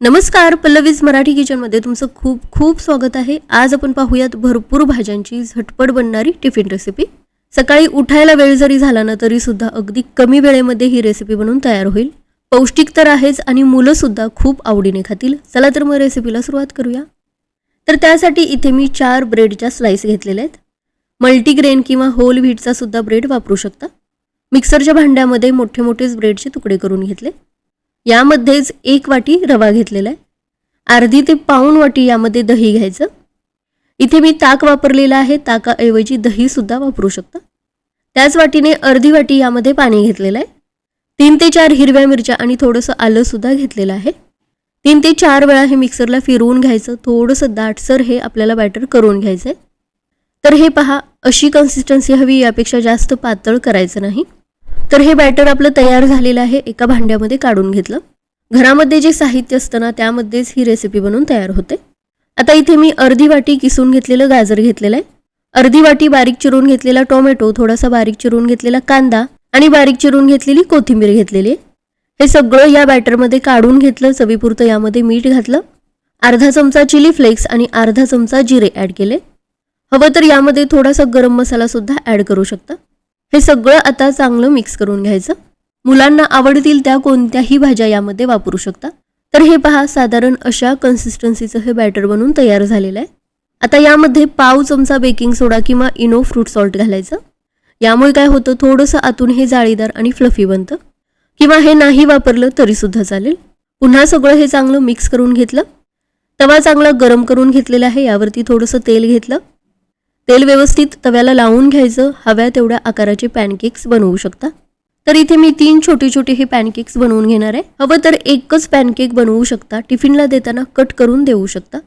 नमस्कार पल्लवीज मराठी किचनमध्ये तुमचं खूप खूप स्वागत आहे. आज आपण पाहूयात भरपूर भाज्यांची झटपट बनणारी टिफिन रेसिपी सकाळी उठायला वेळ जरी झाला ना तरी सुद्धा अगदी कमी वेळेमध्ये ही रेसिपी बनवून तयार होईल. पौष्टिक तर आहेच आणि मुलं सुद्धा खूप आवडीने खातील. चला तर मग रेसिपीला सुरुवात करूया. तर त्यासाठी इथे मी चार ब्रेडच्या स्लाईस घेतलेल्या आहेत. मल्टीग्रेन किंवा होल व्हीटचा सुद्धा ब्रेड वापरू शकता. मिक्सरच्या भांड्यामध्ये मोठे मोठेच ब्रेडचे तुकडे करून घेतले. यामध्येच एक वाटी रवा घेतलेला आहे. अर्धी ते पाऊन वाटी यामध्ये दही घ्यायचं. इथे मी ताक वापरलेलं आहे. ताकाऐवजी दहीसुद्धा वापरू शकता. त्याच वाटीने अर्धी वाटी यामध्ये पाणी घेतलेलं आहे. तीन ते चार हिरव्या मिरच्या आणि थोडंसं आलंसुद्धा घेतलेलं आहे. तीन ते चार वेळा हे मिक्सरला फिरवून घ्यायचं. थोडंसं दाटसर हे आपल्याला बॅटर करून घ्यायचं आहे तर हे पहा अशी कन्सिस्टन्सी हवी यापेक्षा जास्त पातळ करायचं नाही. तर हे बॅटर आपलं तयार झालेलं आहे एका भांड्यामध्ये काढून घेतलं. घरामध्ये जे साहित्य असतं ना त्यामध्येच ही रेसिपी बनवून तयार होते. आता इथे मी अर्धी वाटी किसून घेतलेलं गाजर घेतलेलं आहे. अर्धी वाटी बारीक चिरून घेतलेला टोमॅटो थोडासा बारीक चिरून घेतलेला कांदा आणि बारीक चिरून घेतलेली कोथिंबीर घेतलेली हे सगळं या बॅटरमध्ये काढून घेतलं चवीपुरतं यामध्ये मीठ घातलं. अर्धा चमचा चिली फ्लेक्स आणि अर्धा चमचा जिरे ॲड केले. हवं तर यामध्ये थोडासा गरम मसालासुद्धा ॲड करू शकता. हे सगळं आता चांगलं मिक्स करून घ्यायचं. मुलांना आवडतील त्या कोणत्याही भाज्या यामध्ये वापरू शकता. तर हे पहा साधारण अशा कन्सिस्टन्सीचं हे बॅटर बनून तयार झालेलं आहे. आता यामध्ये पाव चमचा बेकिंग सोडा किंवा इनो फ्रूट सॉल्ट घालायचं. यामुळे काय होतं थोडंसं आतून हे जाळीदार आणि फ्लफी बनतं. किंवा हे नाही वापरलं तरीसुद्धा चालेल. पुन्हा सगळं हे चांगलं मिक्स करून घेतलं. तवा चांगला गरम करून घेतलेला आहे यावरती थोडंसं तेल घेतलं. तेल व्यवस्थित तव्याला लावून घ्यायचं. हव्या तेवढ्या आकाराचे पॅनकेक्स बनवू शकता. तर इथे मी तीन छोटे छोटे हे पॅनकेक्स बनवून घेणार आहे. हवं तर एकच पॅनकेक बनवू शकता. टिफिनला देताना कट करून देऊ शकता.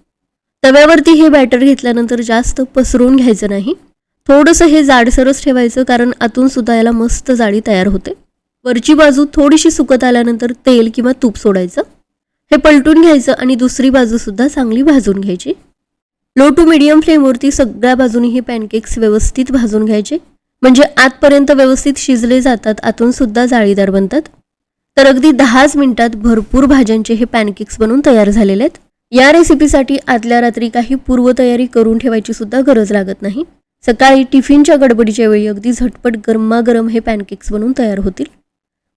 तव्यावरती हे बॅटर घेतल्यानंतर जास्त पसरून घ्यायचं नाही. थोडंसं हे जाडसरच ठेवायचं कारण आतून सुद्धा याला मस्त जाळी तयार होते. वरची बाजू थोडीशी सुकत आल्यानंतर तेल किंवा तूप सोडायचं. हे पलटून घ्यायचं आणि दुसरी बाजूसुद्धा चांगली भाजून घ्यायची. लो टू मिडियम फ्लेमवरती सगळ्या बाजूनी हे पॅनकेक्स व्यवस्थित भाजून घ्यायचे. म्हणजे आतपर्यंत व्यवस्थित शिजले जातात आतून सुद्धा जाळीदार बनतात. तर अगदी दहाच मिनिटात भरपूर भाज्यांचे हे पॅनकेक्स बनवून तयार झालेले आहेत. या रेसिपीसाठी आदल्या रात्री काही पूर्वतयारी करून ठेवायची सुद्धा गरज लागत नाही. सकाळी टिफिनच्या गडबडीच्या वेळी अगदी झटपट गरमागरम हे पॅनकेक्स बनवून तयार होतील.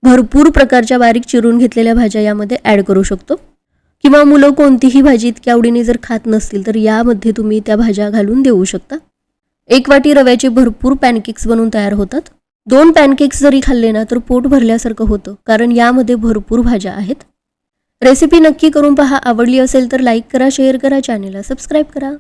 भरपूर प्रकारच्या बारीक चिरून घेतलेल्या भाज्या यामध्ये ॲड करू शकतो. किंवा मुलं कोणतीही भाजी इतक्या आवडीने जर खात नसतील तर यामध्ये तुम्ही त्या भाज्या घालून देऊ शकता. एक वाटी रव्याचे भरपूर पॅनकेक्स बनवून तयार होतात. दोन पॅनकेक्स जरी खाल्ले ना तर पोट भरल्यासारखं होतं कारण यामध्ये भरपूर भाज्या आहेत. रेसिपी नक्की करून पहा. आवडली असेल तर लाईक करा शेअर करा चॅनेलला सबस्क्राईब करा.